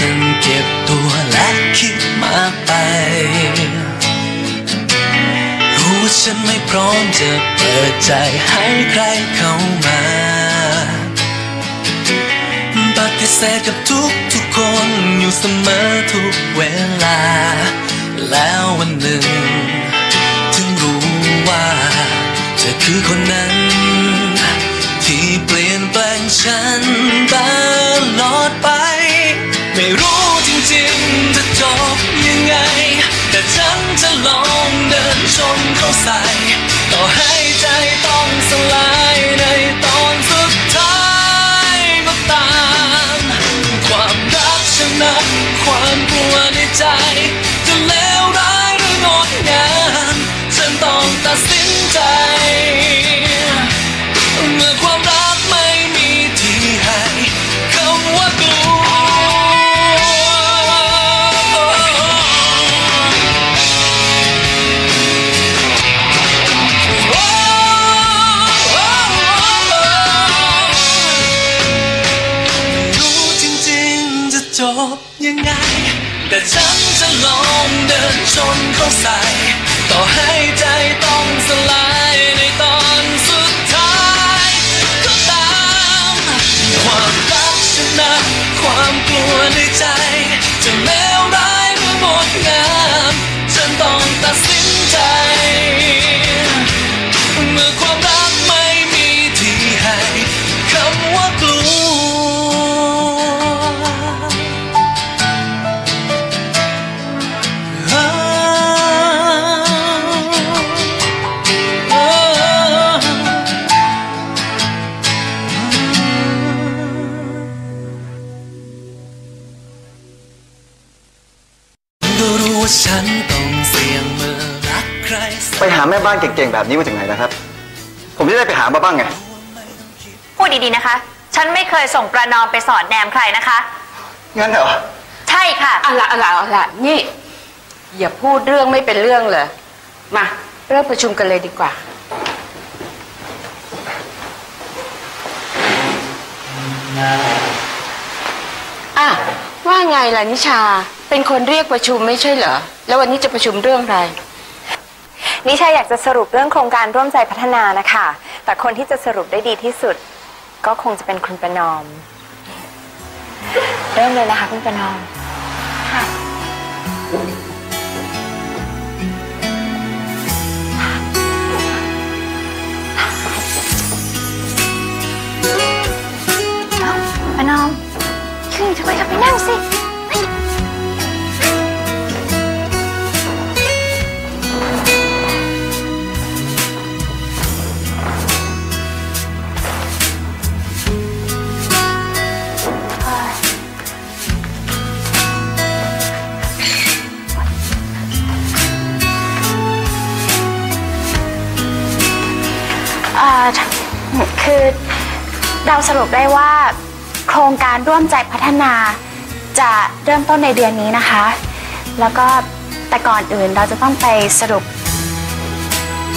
นึ่งเก็บตัวและคิดมาไป รู้ว่าฉันไม่พร้อมจะเปิดใจให้ใครเข้ามาปฏิเสธกับทุกทุกคนอยู่เสมอทุกเวลา แล้ววันหนึ่ง ถึงรู้ว่าเธอคือคนนั้น ที่เปลี่ยนแปลงฉันไป บ้านเก่งๆแบบนี้มาจากไหนนะครับ ผมจะได้ไปหามาบ้างไง พูดดีๆนะคะ ฉันไม่เคยส่งประนอมไปสอนแนมใครนะคะ งั้นเหรอ ใช่ค่ะ เอาละเอาละเอาละนี่ อย่าพูดเรื่องไม่เป็นเรื่องเลย มาเริ่มประชุมกันเลยดีกว่า อะ ว่าไงล่ะนิชา เป็นคนเรียกประชุมไม่ใช่เหรอ แล้ววันนี้จะประชุมเรื่องอะไร นิชาอยากจะสรุปเรื่องโครงการร่วมใจพัฒนานะคะ แต่คนที่จะสรุปได้ดีที่สุด ก็คงจะเป็นคุณประนอม เริ่มเลยนะคะคุณประนอมประนอมยืนทำไมจะไปนั่งสิ เราสรุปได้ว่า โครงการร่วมใจพัฒนาจะเริ่มต้นในเดือนนี้นะคะ แล้วก็แต่ก่อนอื่นเราจะต้องไปสรุป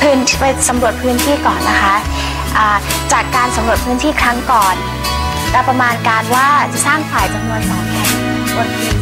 พื้นไปสำรวจพื้นที่ก่อนนะคะะจากการสำรวจพื้นที่ครั้งก่อน เราประมาณการว่าจะสร้างฝ่ายจำนวนสองแห่งบนพื้น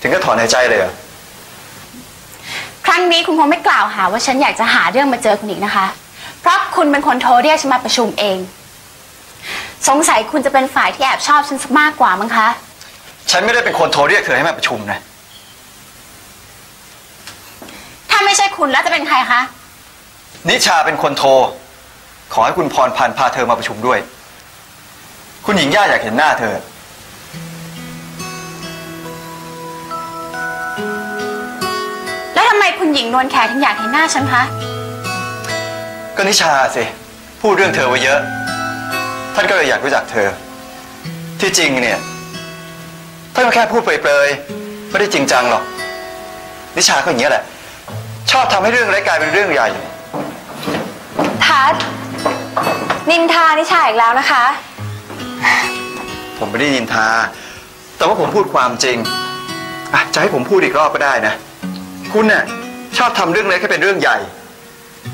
ถึงก็ถอนหายใจเลยเหรอครั้งนี้คุณคงไม่กล่าวหาว่าฉันอยากจะหาเรื่องมาเจอคุณอีกนะคะ เพราะคุณเป็นคนโทรเรียกฉันมาประชุมเอง สงสัยคุณจะเป็นฝ่ายที่แอบชอบฉันสักมากกว่ามั้งคะ ฉันไม่ได้เป็นคนโทรเรียกเธอให้มาประชุมนะ ถ้าไม่ใช่คุณแล้วจะเป็นใครคะ นิชาเป็นคนโทร ขอให้คุณพรพันธ์พาเธอมาประชุมด้วย คุณหญิงย่าอยากเห็นหน้าเธอ คุณหญิงนวลแขถึงอยากเห็นหน้าฉันคะ ก็นิชาสิ พูดเรื่องเธอไว้เยอะ ท่านก็เลยอยากรู้จักเธอ ที่จริงเนี่ย ท่านก็แค่พูดเปรยๆ ไม่ได้จริงจังหรอก นิชาก็อย่างนี้ยแหละ ชอบทำให้เรื่องเล็กกลายเป็นเรื่องใหญ่ ทัศน์นินทานิชาอีกแล้วนะคะ ผมไม่ได้ยินทา แต่ว่าผมพูดความจริงอะจะให้ผมพูดอีกรอบก็ได้นะ คุณเนี่ย ชอบทำเรื่องเล็กให้เป็นเรื่องใหญ่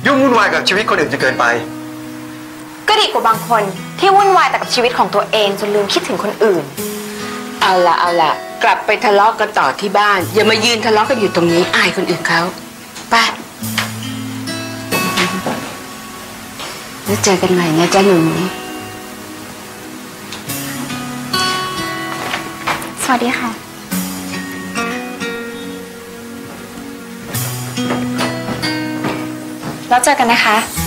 ยุ่งวุ่นวายกับชีวิตคนอื่นจนเกินไป ก็ดีกว่าบางคนที่วุ่นวายแต่กับชีวิตของตัวเองจนลืมคิดถึงคนอื่น เอาละเอาละกลับไปทะเลาะกันต่อที่บ้าน อย่ามายืนทะเลาะกันอยู่ตรงนี้อายคนอื่นเขาไปแล้วเจอกันใหม่นะจ๊ะหนูสวัสดีค่ะ แล้วเจอกันนะคะ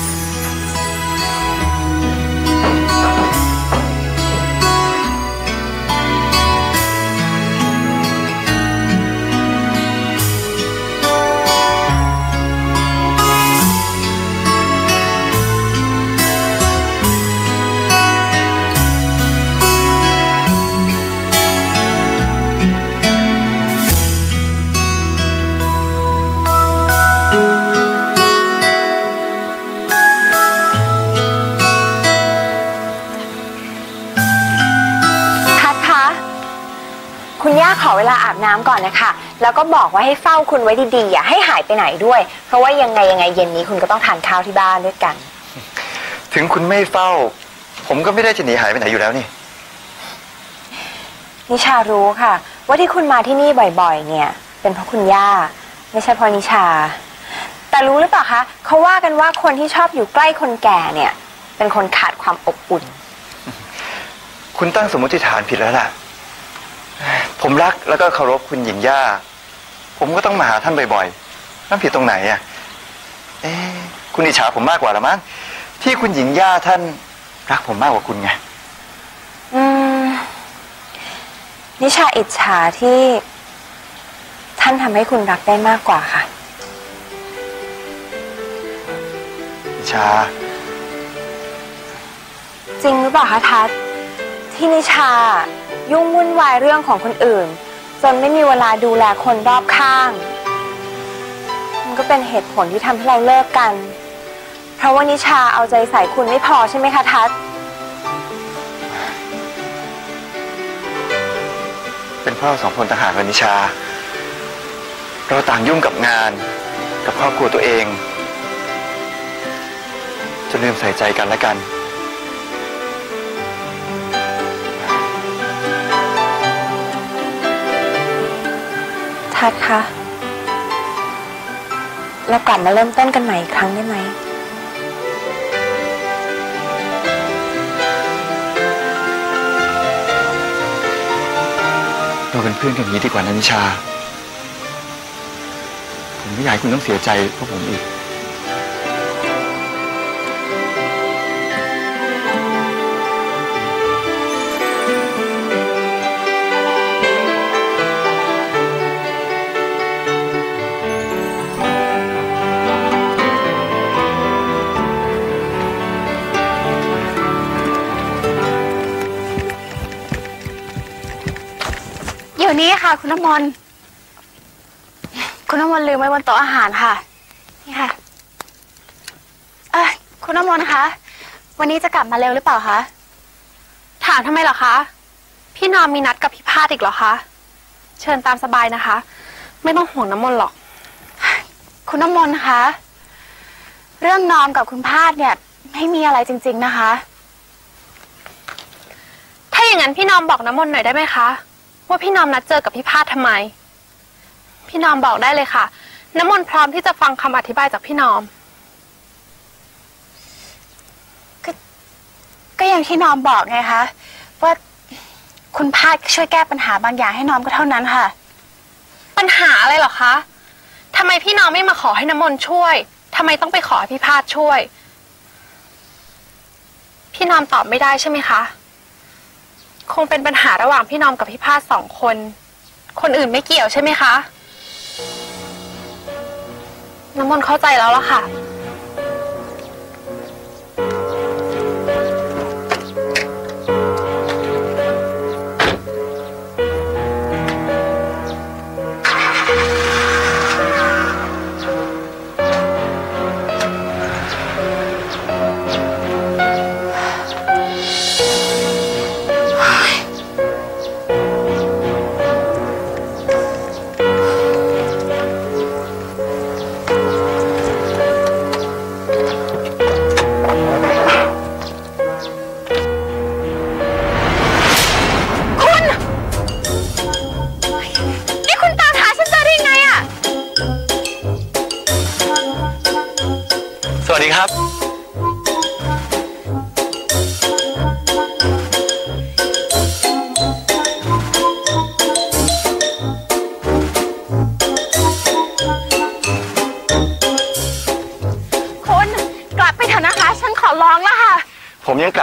คุณย่าขอเวลาอาบน้ำก่อนนะคะ แล้วก็บอกว่าให้เฝ้าคุณไว้ดีๆ อย่าให้หายไปไหนด้วย เพราะว่ายังไงยังไงเย็นนี้คุณก็ต้องทานข้าวที่บ้านด้วยกัน ถึงคุณไม่เฝ้า ผมก็ไม่ได้จะหนีหายไปไหนอยู่แล้วนี่ นิชารู้ค่ะ ว่าที่คุณมาที่นี่บ่อยๆ เนี่ย เป็นเพราะคุณย่า ไม่ใช่เพราะนิชา แต่รู้หรือเปล่าคะเขาว่ากันว่าคนที่ชอบอยู่ใกล้คนแก่เนี่ย เป็นคนขาดความอบอุ่น คุณตั้งสมมติฐานผิดแล้วล่ะ ผมรักแล้วก็เคารพคุณหญิงย่า ผมก็ต้องมาหาท่านบ่อยๆนั่นผิดตรงไหนอะ เอ๊ะคุณอิจฉาผมมากกว่าละมั้งที่คุณหญิงย่าท่านรักผมมากกว่าคุณไง อืม นิชาอิจฉาที่ ท่านทำให้คุณรักได้มากกว่าค่ะอิจฉาจริงหรือเปล่าคะทัศน์ที่นิชา ยุ่งวุ่นวายเรื่องของคนอื่น จนไม่มีเวลาดูแลคนรอบข้าง มันก็เป็นเหตุผลที่ทำให้เราเลิกกัน เพราะว่านิชาเอาใจใส่คุณไม่พอใช่ไหมคะทัศน์เป็นเพราะเราสองคนต่างหากเลยนิชา เราต่างยุ่งกับงาน กับครอบครัวตัวเองจนลืมใส่ใจกันและกัน ทัศน์คะเรากลับมาเริ่มต้นกันใหม่อีกครั้งได้ไหม เราเป็นเพื่อนกันอย่างนี้ดีกว่านะนิชา ผมไม่อยากให้คุณต้องเสียใจเพราะผมอีก อยู่นี่ค่ะ คุณน้ำมนต์คุณน้ำมนต์ลืมไว้บนโต๊ะอาหารค่ะ นี่ค่ะ เออคุณน้ำมนต์คะ วันนี้จะกลับมาเร็วหรือเปล่าคะ ถามทำไมเหรอคะ พี่นอมมีนัดกับพี่พาดอีกเหรอคะ เชิญตามสบายนะคะ ไม่ต้องห่วงน้ำมนต์หรอก คุณน้ำมนต์คะ เรื่องนอมกับคุณพาดเนี่ย ไม่มีอะไรจริง ๆนะคะ ถ้าอย่างนั้นพี่นอมบอกน้ำมนต์หน่อยได้ไหมคะ ว่าพี่นอมนัดเจอกับพี่พาดทำไม พี่นอมบอกได้เลยค่ะ น้ำมนต์พร้อมที่จะฟังคำอธิบายจากพี่นอมก็อย่างที่นอมบอกไงคะว่าคุณพาดช่วยแก้ปัญหาบางอย่างให้นอมก็เท่านั้นค่ะ ปัญหาอะไรเหรอคะทำไมพี่นอมไม่มาขอให้น้ำมนต์ช่วยทำไมต้องไปขอให้พี่พาดช่วย พี่นอมตอบไม่ได้ใช่ไหมคะ คงเป็นปัญหาระหว่างพี่นอมกับพี่พาสสองคน คนอื่นไม่เกี่ยวใช่ไหมคะ น้ำมนต์เข้าใจแล้วละค่ะ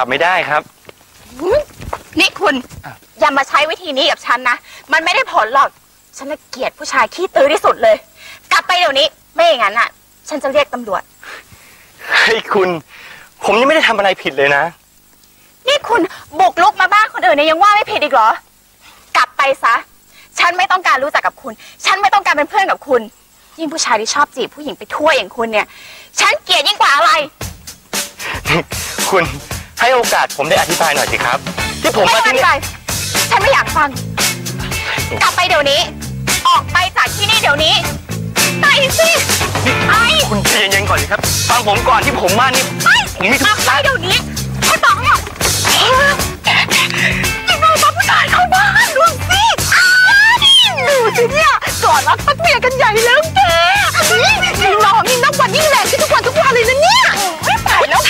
บไม่ได้ครับ นี่คุณ อย่ามาใช้วิธีนี้กับฉันนะ มันไม่ได้ผลหรอก ฉันน่ะเกลียดผู้ชายขี้ตื้อที่สุดเลย กลับไปเดี๋ยวนี้ ไม่อย่างนั้นอะ ฉันจะเรียกตำรวจ เฮ้ยคุณ ผมยังไม่ได้ทำอะไรผิดเลยนะ นี่คุณบุกลุกมาบ้านคนอื่นเนี่ยยังว่าไม่ผิดอีกเหรอ กลับไปซะ ฉันไม่ต้องการรู้จักกับคุณ ฉันไม่ต้องการเป็นเพื่อนกับคุณ ยิ่งผู้ชายที่ชอบจีบผู้หญิงไปทั่วอย่างคุณเนี่ย ฉันเกลียดยิ่งกว่าอะไร คุณ ให้โอกาสผมได้อธิบายหน่อยสิครับ ที่ผมไม่มาทัที่นนี่ใจฉันไม่อยากฟัง กลับไปเดี๋ยวนี้ ออกไปจากที่นี่เดี๋ยวนี้ ไปสิไอ้คุณใจเย็นๆก่อนสิครับ ฟังผมก่อนที่ผมมานี่ผมมีธุออกไประ เดี๋ยวนี้ฉันบอกเนี่ยยังไงมาผู้ชายเข้าบ้านดูสิอ้าวนี่ดูสิเนี่ยกอดรัดฟัดเมียกันใหญ่แล้วแกนี่นี่น้องนี่นับวันยิ่งแรงขึ้นทุกวันทุกวันเลยนะเนี่ยไม่ไปแล้ว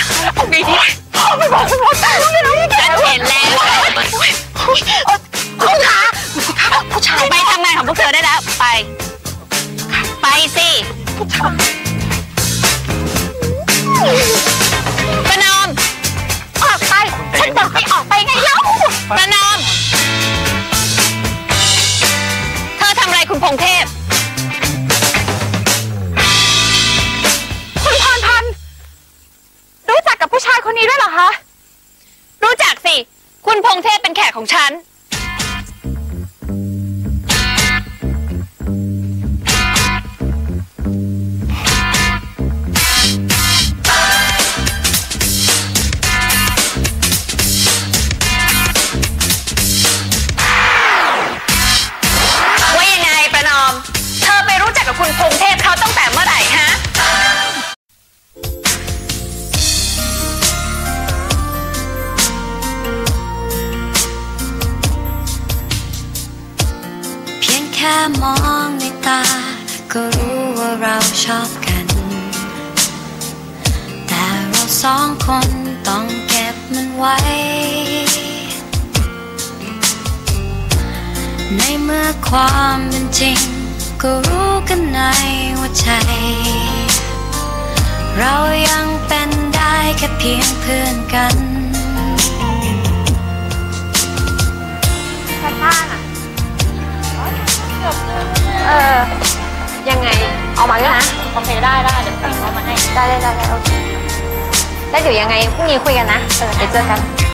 คุณพงเทพเป็นแขกของฉัน ว่ายังไงประนอม เธอไปรู้จักกับคุณพงเทพ ชอบกัน แต่เราสองคนต้องเก็บมันไว้ ในเมื่อความเป็นจริง ก็รู้กันในว่าใจ เรายังเป็นได้แค่เพียงเพื่อนกันบ้านอะเออ ยังไง เอามาแล้วนะโอเคได้ได้เดี๋ยวเอามาให้ ได้ได้ได้โอเค แล้วเดี๋ยวยังไงพรุ่งนี้คุยกันนะ เออเดี๋ยวเจอกัน